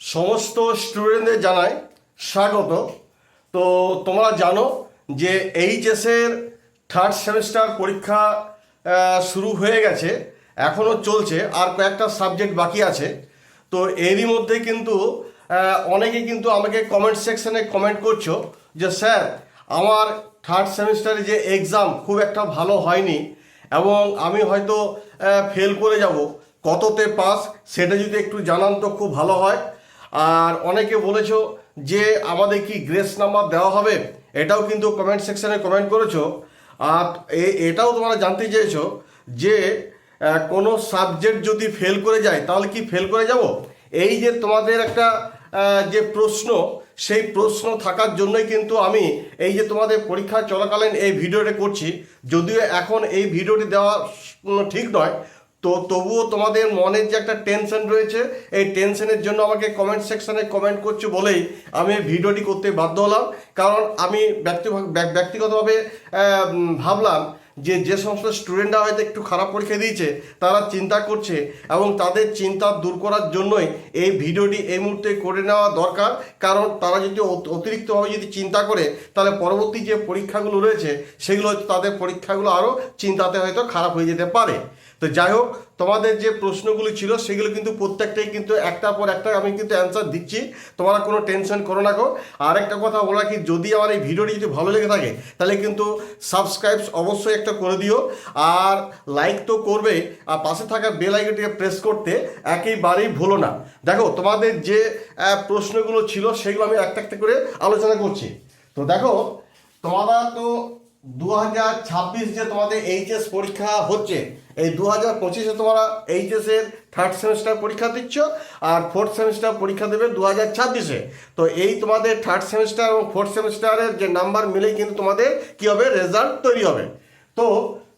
সমস্ত স্টুডেন্টদের জানাই স্বাগত। তো তোমরা জানো যে এইচএসের থার্ড সেমিস্টার পরীক্ষা শুরু হয়ে গেছে এখনও চলছে, আর কয়েকটা সাবজেক্ট বাকি আছে। তো এরই মধ্যে কিন্তু অনেকে কিন্তু আমাকে কমেন্ট সেকশনে কমেন্ট করছ যে, স্যার, আমার থার্ড সেমিস্টারে যে এক্সাম খুব একটা ভালো হয়নি এবং আমি হয়তো ফেল করে যাব। কততে পাস সেটা যদি একটু জানান তো খুব ভালো হয়। আর অনেকে বলেছ যে আমাদের কি গ্রেস নাম্বার দেওয়া হবে? এটাও কিন্তু কমেন্ট সেকশানে কমেন্ট করেছ। আর এটাও তোমরা জানতে চেয়েছো যে কোনো সাবজেক্ট যদি ফেল করে যায়, তাহলে কি ফেল করে যাব? এই যে তোমাদের একটা যে প্রশ্ন, সেই প্রশ্ন থাকার জন্যই কিন্তু আমি এই যে তোমাদের পরীক্ষা চলাকালীন এই ভিডিওটা করছি। যদিও এখন এই ভিডিওটি দেওয়া ঠিক নয় তো তবুও তোমাদের মনের যে একটা টেনশন রয়েছে, এই টেনশনের জন্য আমাকে কমেন্ট সেকশনে কমেন্ট করছ বলেই আমি ভিডিওটি করতে বাধ্য হলাম। কারণ আমি ব্যক্তি ব্যক্তিগতভাবে ভাবলাম যে যে সমস্ত স্টুডেন্টরা হয়তো একটু খারাপ পরীক্ষা দিয়েছে, তারা চিন্তা করছে এবং তাদের চিন্তা দূর করার জন্যই এই ভিডিওটি এই মুহূর্তে করে নেওয়া দরকার। কারণ তারা যদি অত- অতিরিক্তভাবে যদি চিন্তা করে, তাহলে পরবর্তী যে পরীক্ষাগুলো রয়েছে, সেগুলো তাদের পরীক্ষাগুলো আরও চিন্তাতে হয়তো খারাপ হয়ে যেতে পারে। তো যাই হোক, তোমাদের যে প্রশ্নগুলি ছিল, সেগুলো কিন্তু প্রত্যেকটাই কিন্তু একটার পর একটা আমি কিন্তু অ্যান্সার দিচ্ছি। তোমরা কোনো টেনশন করো না গো। আর একটা কথা বলা কি, যদি আমার এই ভিডিওটি যদি ভালো লেগে থাকে, তাহলে কিন্তু সাবস্ক্রাইবস অবশ্যই একটা করে দিও। আর লাইক তো করবে, আর পাশে থাকা বেল আইকনটিকে প্রেস করতে একেবারেই ভুলো না। দেখো, তোমাদের যে প্রশ্নগুলো ছিল, সেগুলো আমি একটা একটা করে আলোচনা করছি। তো দেখো, তোমরা তো দু হাজার ছাব্বিশ যে তোমাদের এইচএস পরীক্ষা হচ্ছে এই দু হাজার পঁচিশে তোমরা এইচএসের থার্ড সেমিস্টার পরীক্ষা দিচ্ছ আর ফোর্থ সেমিস্টার পরীক্ষা দেবে দু হাজার ছাব্বিশে। তো এই তোমাদের থার্ড সেমিস্টার এবং ফোর্থ সেমিস্টারের যে নাম্বার মিলেই কিন্তু তোমাদের কি হবে? রেজাল্ট তৈরি হবে। তো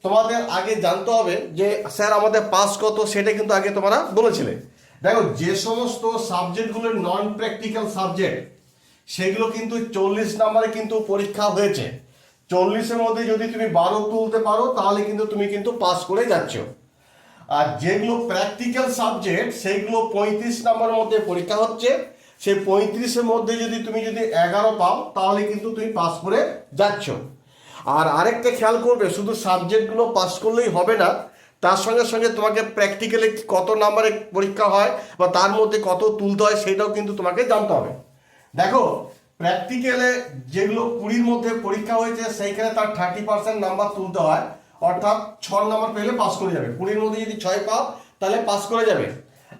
তোমাদের আগে জানতে হবে যে স্যার আমাদের পাস কত, সেটা কিন্তু আগে তোমরা বলেছিলে। দেখো, যে সমস্ত সাবজেক্টগুলো নন প্র্যাকটিক্যাল সাবজেক্ট সেগুলো কিন্তু চল্লিশ নাম্বারে কিন্তু পরীক্ষা হয়েছে। চল্লিশের মধ্যে যদি তুমি বারো তুলতে পারো, তাহলে কিন্তু তুমি কিন্তু পাস করে যাচ্ছ। আর যেগুলো প্র্যাকটিক্যাল সাবজেক্ট সেইগুলো পঁয়ত্রিশ নাম্বারের মধ্যে পরীক্ষা হচ্ছে। সেই পঁয়ত্রিশের মধ্যে যদি তুমি যদি এগারো পাও, তাহলে কিন্তু তুমি পাস করে যাচ্ছ। আর আরেকটা খেয়াল করবে, শুধু সাবজেক্টগুলো পাস করলেই হবে না, তার সঙ্গে সঙ্গে তোমাকে প্র্যাকটিক্যালি কত নাম্বারে পরীক্ষা হয় বা তার মধ্যে কত তুলতে হয়, সেটাও কিন্তু তোমাকে জানতে হবে। দেখো প্র্যাকটিক্যালে যেগুলো কুড়ির মধ্যে পরীক্ষা হয়েছে, সেইখানে তার থার্টি পার্সেন্ট নাম্বার তুলতে হয়। অর্থাৎ ছ নাম্বার পেলে পাস করে যাবে। কুড়ির মধ্যে যদি ছয় পাও, তাহলে পাস করে যাবে।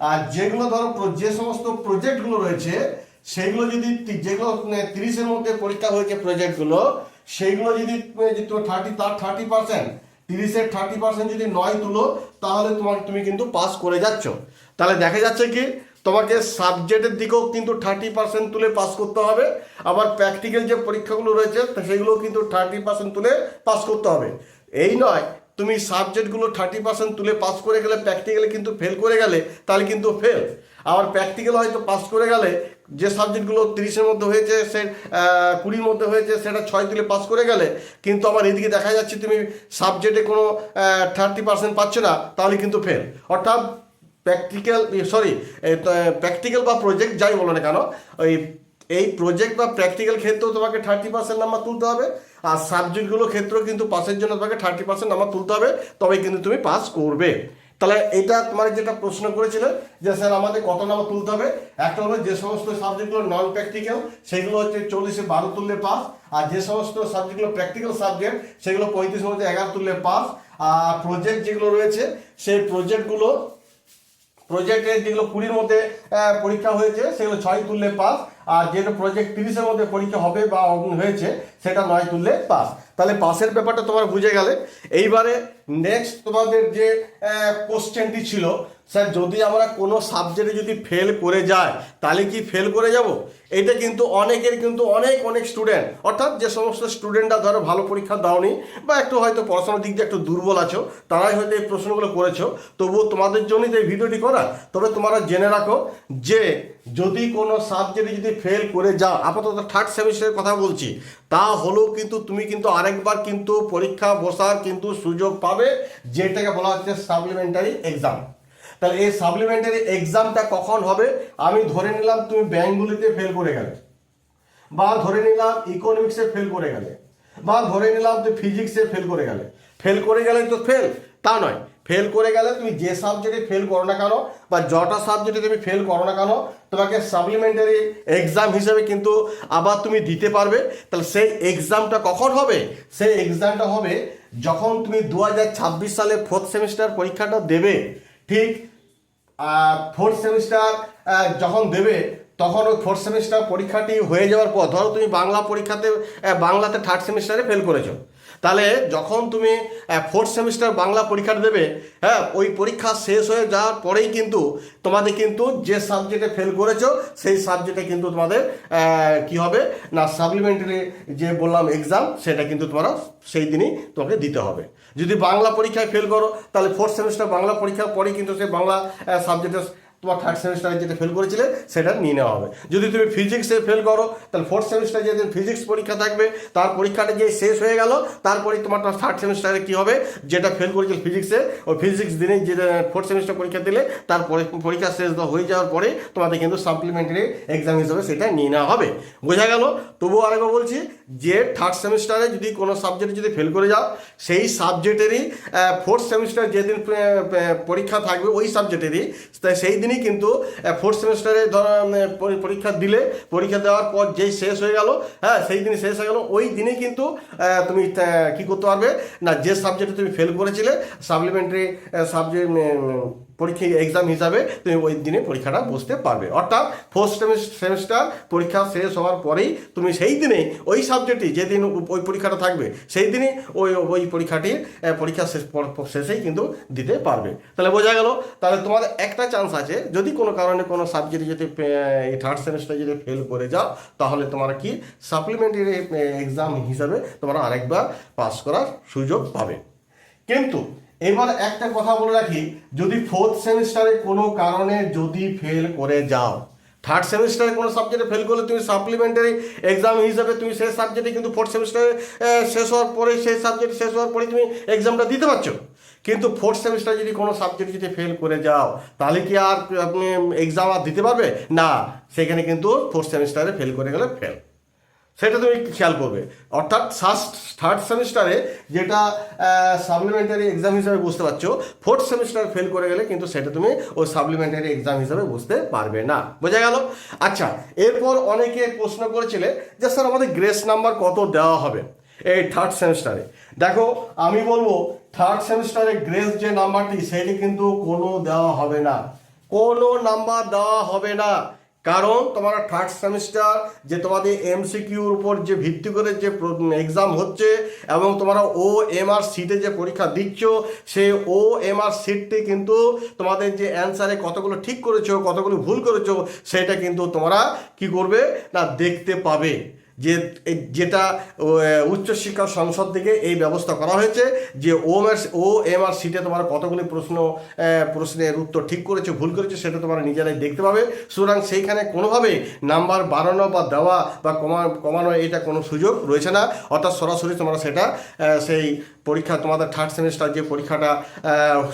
আর যেগুলো ধরো যে সমস্ত প্রজেক্টগুলো রয়েছে, সেইগুলো যদি যেগুলো তিরিশের মধ্যে পরীক্ষা হয়েছে প্রজেক্টগুলো সেইগুলো যদি থার্টি তার থার্টি পার্সেন্ট তিরিশের থার্টি পার্সেন্ট যদি নয় তুলো, তাহলে তোমার, তুমি কিন্তু পাস করে যাচ্ছ। তাহলে দেখা যাচ্ছে কি তোমাকে সাবজেক্টের দিকেও কিন্তু থার্টি পার্সেন্ট তুলে পাস করতে হবে। আবার প্র্যাকটিক্যাল যে পরীক্ষাগুলো রয়েছে সেগুলোও কিন্তু থার্টি পার্সেন্ট তুলে পাস করতে হবে। এই নয়, তুমি সাবজেক্টগুলো থার্টি পার্সেন্ট তুলে পাস করে গেলে প্র্যাকটিক্যালে কিন্তু ফেল করে গেলে, তাহলে কিন্তু ফেল আবার প্র্যাকটিক্যাল হয়তো পাস করে গেলে, যে সাবজেক্টগুলো তিরিশের মধ্যে হয়েছে, সে কুড়ির মধ্যে হয়েছে, সেটা ছয় তুলে পাস করে গেলে, কিন্তু আবার এদিকে দেখা যাচ্ছে তুমি সাবজেক্টে কোনো থার্টি পার্সেন্ট পাচ্ছ না, তাহলে কিন্তু ফেল অর্থাৎ প্র্যাকটিক্যাল সরি প্র্যাকটিক্যাল বা প্রজেক্ট যাই বলো না কেন, ওই, এই প্রজেক্ট বা প্র্যাকটিক্যাল ক্ষেত্রেও তোমাকে থার্টি পার্সেন্ট নাম্বার তুলতে হবে, আর সাবজেক্টগুলো ক্ষেত্রেও কিন্তু পাসের জন্য তোমাকে থার্টি পার্সেন্ট নাম্বার তুলতে হবে তবে কিন্তু তুমি পাস করবে। তাহলে এটা তোমার যেটা প্রশ্ন করেছিলে, যে স্যার আমাদের কত নাম্বার তুলতে হবে? একটা হলো যে সমস্ত সাবজেক্টগুলো নন প্র্যাকটিক্যাল সেগুলো হচ্ছে চল্লিশে বারো তুললে পাস আর যে সমস্ত সাবজেক্টগুলো প্র্যাকটিক্যাল সাবজেক্ট সেগুলো পঁয়ত্রিশের মধ্যে এগারো তুললে পাস আর প্রজেক্ট যেগুলো রয়েছে, সেই প্রজেক্টগুলো প্রজেক্টের যেগুলো কুড়ির মধ্যে পরীক্ষা হয়েছে, সেগুলো ছয় তুললে পাস। আর যেটা প্রজেক্ট তিরিশের মধ্যে পরীক্ষা হবে বা হয়েছে, সেটা নয় তুললে পাস। তাহলে পাসের ব্যাপারটা তোমার বুঝে গেলে। এইবারে নেক্সট তোমাদের যে কোশ্চেনটি ছিল স্যার, যদি আমরা কোনো সাবজেক্টে যদি ফেল করে যায় তাহলে কি ফেল করে যাব? এটা কিন্তু অনেকের কিন্তু অনেক অনেক স্টুডেন্ট অর্থাৎ যে সমস্ত স্টুডেন্টরা ধরো ভালো পরীক্ষা দাওনি, বা একটু হয়তো পড়াশোনার দিক দিয়ে একটু দুর্বল আছো, তারাই হয়তো এই প্রশ্নগুলো করেছ। তবুও তোমাদের জন্যই তো এই ভিডিওটি করা। তবে তোমরা জেনে রাখো যে, যদি কোনো সাবজেক্টে যদি ফেল করে যাও, আপাতত থার্ড সেমিস্টারের কথা বলছি, তা হলেও কিন্তু তুমি কিন্তু আরেকবার কিন্তু পরীক্ষা বসার কিন্তু সুযোগ পাবে, যেটাকে বলা হচ্ছে সাপ্লিমেন্টারি এক্সাম তাহলে এই সাপ্লিমেন্টারি এক্সামটা কখন হবে? আমি ধরে নিলাম তুমি ব্যাঙ্কগুলিতে ফেল করে গেলে, বা ধরে নিলাম ইকোনমিক্সে ফেল করে গেলে, বা ধরে নিলাম তুমি ফিজিক্সে ফেল করে গেলে। ফেল করে গেলে তো ফেল তা নয়। ফেল করে গেলে তুমি যে সাবজেক্টে ফেল করো না কেন, বা যটা সাবজেক্টে তুমি ফেল করো না কেন, তোমাকে সাপ্লিমেন্টারি এক্সাম হিসেবে কিন্তু আবার তুমি দিতে পারবে। তাহলে সেই এক্সামটা কখন হবে? সেই এক্সামটা হবে যখন তুমি দু হাজার ছাব্বিশ সালে ফোর্থ সেমিস্টার পরীক্ষাটা দেবে। ঠিক ফোর্থ সেমিস্টার যখন দেবে, তখন ওই ফোর্থ সেমিস্টার পরীক্ষাটি হয়ে যাওয়ার পর, ধরো তুমি বাংলা পরীক্ষাতে বাংলাতে থার্ড সেমিস্টারে ফেল করেছ। তাহলে যখন তুমি ফোর্থ সেমিস্টার বাংলা পরীক্ষাটা দেবে হ্যাঁ ওই পরীক্ষা শেষ হয়ে যাওয়ার পরেই কিন্তু তোমাদের কিন্তু যে সাবজেক্টে ফেল করেছ, সেই সাবজেক্টে কিন্তু তোমাদের কি হবে? না সাপ্লিমেন্টারি যে বললাম এক্সাম সেটা কিন্তু তোমরা সেই দিনই তোমাকে দিতে হবে। যদি বাংলা পরীক্ষায় ফেল করো, তাহলে ফোর্থ সেমিস্টার বাংলা পরীক্ষার পরেই কিন্তু সেই বাংলা সাবজেক্টে তোমার থার্ড সেমিস্টারে যেটা ফেল করেছিলে, সেটা নিয়ে নেওয়া হবে। যদি তুমি ফিজিক্সে ফেল করো, তাহলে ফোর্থ সেমিস্টারে যেদিন ফিজিক্স পরীক্ষা থাকবে, তার পরীক্ষাটা যে শেষ হয়ে গেল, তারপরে তোমার থার্ড সেমিস্টারে কী হবে? যেটা ফেল করেছিল ফিজিক্সে ওই ফিজিক্স দিনে যে ফোর্থ সেমিস্টার পরীক্ষা দিলে তারপরে পরীক্ষা শেষ হয়ে যাওয়ার পরে তোমাদের কিন্তু সাপ্লিমেন্টারি এক্সাম হিসেবে সেটা নিয়ে নেওয়া হবে। বোঝা গেল? তবুও আরেকবার বলছি, যে থার্ড সেমিস্টারে যদি কোনো সাবজেক্টে যদি ফেল করে যাও, সেই সাবজেক্টেরই ফোর্থ সেমিস্টার যেদিন পরীক্ষা থাকবে, ওই সাবজেক্টেরই সেই দিনই কিন্তু ফোর্থ সেমিস্টারে ধর পরীক্ষা দিলে পরীক্ষা দেওয়ার পর যেই শেষ হয়ে গেল হ্যাঁ সেই দিনই শেষ হয়ে গেল ওই দিনে কিন্তু তুমি কি করতে পারবে? না যে সাবজেক্টে তুমি ফেল করেছিলে সাপ্লিমেন্টারি সাবজেক্ট পরীক্ষা এক্সাম হিসাবে তুমি ওই দিনে পরীক্ষাটা বসতে পারবে। অর্থাৎ ফোর্থ সেমিস্টার পরীক্ষা শেষ হওয়ার পরেই তুমি সেই দিনে ওই সাবজেক্টই যেদিন ওই পরীক্ষাটা থাকবে সেই দিনই ওই ওই পরীক্ষাটির আহ, পরীক্ষা শেষ শেষেই কিন্তু দিতে পারবে। তাহলে বোঝা গেল তাহলে তোমাদের একটা চান্স আছে যদি কোনো কারণে কোনো সাবজেক্টে যদি এই থার্ড সেমিস্টার যদি ফেল করে যাও, তাহলে তোমরা কি সাপ্লিমেন্টারি এক্সাম হিসাবে তোমরা আরেকবার পাস করার সুযোগ পাবে। কিন্তু এবার একটা কথা বলে রাখি, যদি ফোর্থ সেমিস্টারে কোনো কারণে যদি ফেল করে যাও থার্ড সেমিস্টারে কোনো সাবজেক্টে ফেল করলে তুমি সাপ্লিমেন্টারি এক্সাম হিসাবে তুমি সেই সাবজেক্টে কিন্তু ফোর্থ সেমিস্টারে শেষ হওয়ার পরে সেই সাবজেক্ট শেষ হওয়ার পরে তুমি এক্সামটা দিতে পারছ। কিন্তু ফোর্থ সেমিস্টার যদি কোনো সাবজেক্ট যদি ফেল করে যাও, তাহলে কি আর আপনি এক্সাম আর দিতে পারবে? না, সেখানে কিন্তু ফোর্থ সেমিস্টারে ফেল করে গেলে ফেল সেটা তুমি খেয়াল করবে। অর্থাৎ ফার্স্ট থার্ড সেমিস্টারে যেটা সাপ্লিমেন্টারি এক্সাম হিসাবে বুঝতে পারছ ফোর্থ সেমিস্টার ফেল করে গেলে কিন্তু সেটা তুমি ওই সাপ্লিমেন্টারি এক্সাম হিসাবে বুঝতে পারবে না। বোঝা গেল? আচ্ছা এরপর অনেকে প্রশ্ন করেছিলে যে, স্যার, আমাদের গ্রেস নাম্বার কত দেওয়া হবে? এই থার্ড সেমিস্টারে দেখো, আমি বলব থার্ড সেমিস্টারে গ্রেস যে নাম্বারটি, সেটি কিন্তু কোনো দেওয়া হবে না। কোনো নাম্বার দেওয়া হবে না। কারণ তোমার থার্ড সেমিস্টার যে তোমাদের এমসিকিউর উপর যে ভিত্তি করে যে এক্সাম হচ্ছে এবং তোমরা ও এম আর সিটে যে পরীক্ষা দিচ্ছ, সেই ও এম আর সিটটি কিন্তু তোমাদের যে অ্যান্সারে কতগুলো ঠিক করেছ, কতগুলো ভুল করেছ, সেটা কিন্তু তোমরা কি করবে না, দেখতে পাবে। যে যেটা উচ্চশিক্ষা সংসদ থেকে এই ব্যবস্থা করা হয়েছে যে ও ও এম আর সিটে তোমার কতগুলি প্রশ্ন প্রশ্নের উত্তর ঠিক করেছে, ভুল করেছে সেটা তোমরা নিজেরাই দেখতে পাবে। সুতরাং সেইখানে কোনোভাবে নাম্বার বাড়ানো বা দেওয়া বা কমা, কমানো এটা কোনো সুযোগ রয়েছে না। অর্থাৎ সরাসরি তোমরা সেটা সেই পরীক্ষা, তোমাদের থার্ড সেমিস্টার যে পরীক্ষাটা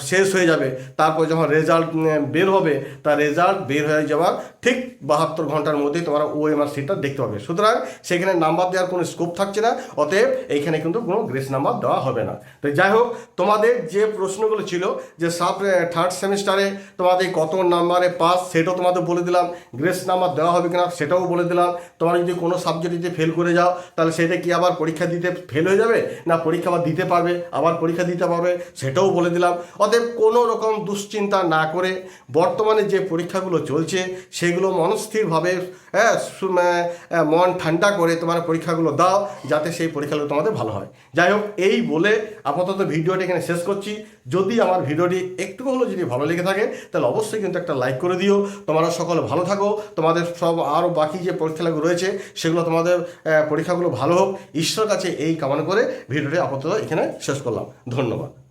শেষ হয়ে যাবে, তারপর যখন রেজাল্ট বের হবে, তার রেজাল্ট বের হয়ে যাওয়ার ঠিক বাহাত্তর ঘণ্টার মধ্যেই তোমরা ও এম আর সিটটা দেখতে পাবে। সুতরাং সেখানে নাম্বার দেওয়ার কোনো স্কোপ থাকছে না, অতএব এইখানে কিন্তু কোনো গ্রেস নাম্বার দেওয়া হবে না। তো যাই হোক, তোমাদের যে প্রশ্নগুলো ছিল যে সাব থার্ড সেমিস্টারে তোমাদের কত নাম্বারে পাস সেটাও তোমাদের বলে দিলাম। গ্রেস নাম্বার দেওয়া হবে কিনা সেটাও বলে দিলাম। তোমার যদি কোনো সাবজেক্টে যদি ফেল করে যাও, তাহলে সেটা কি আবার পরীক্ষা দিতে ফেল হয়ে যাবে? না পরীক্ষা আবার দিতে পারবে, আবার পরীক্ষা দিতে পারবে, সেটাও বলে দিলাম। অতএব কোনো রকম দুশ্চিন্তা না করে বর্তমানে যে পরীক্ষাগুলো চলছে, সেগুলো মনস্থিরভাবে হ্যাঁ মন ঠান্ডা করে তোমার পরীক্ষাগুলো দাও, যাতে সেই পরীক্ষাগুলো তোমাদের ভালো হয়। যাই হোক, এই বলে আপাতত ভিডিওটি এখানে শেষ করছি। যদি আমার ভিডিওটি একটু হলেও যদি ভালো লেগে থাকে, তাহলে অবশ্যই কিন্তু একটা লাইক করে দিও। তোমরা সকলে ভালো থাকো। তোমাদের সব আরও বাকি যে পরীক্ষাগুলো রয়েছে, সেগুলো তোমাদের পরীক্ষাগুলো ভালো হোক। ঈশ্বর কাছে এই কামনা করে ভিডিওটি আপাতত এখানে শেষ করলাম। ধন্যবাদ।